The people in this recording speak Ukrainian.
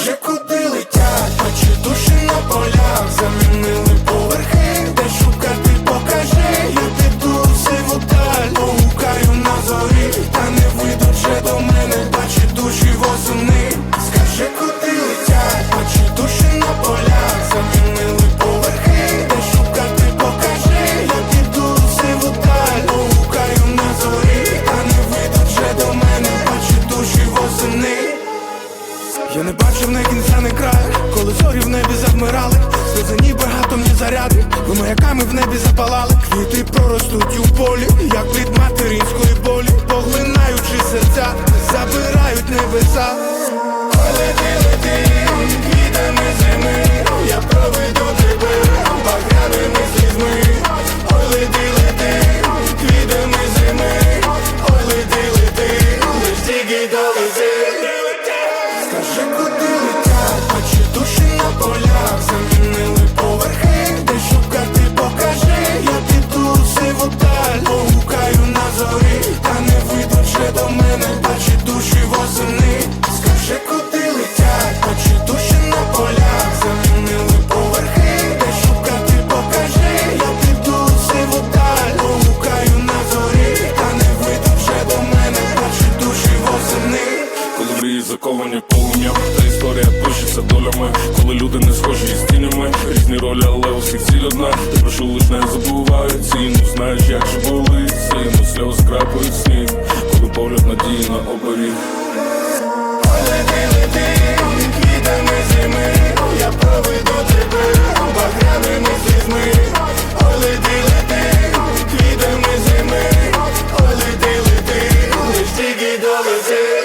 Вже куди летять, очі душі на полях замінили поверхи. не бачив не кінця, не краю, коли зорі в небі завмирали, слезені багато не заряди, ви маяками в небі запалали, квіти проростуть у полі, як від материнської болі, поглинаючи серця, забирають небеса. Полетіли заховані полум'ям Та історія пишеться долями, коли люди не схожі з тінями Різні ролі, але усіх ціль одна Ти прошу лиш не забувай ціну Знаєш, як же болить сину сльози крапають сніг Коли погляд надії на оберіг Лети, лети, квітами зими Я проведу тебе багряними слізьми Олети, лети, квітами зими Олети, лети, лиш тільки долети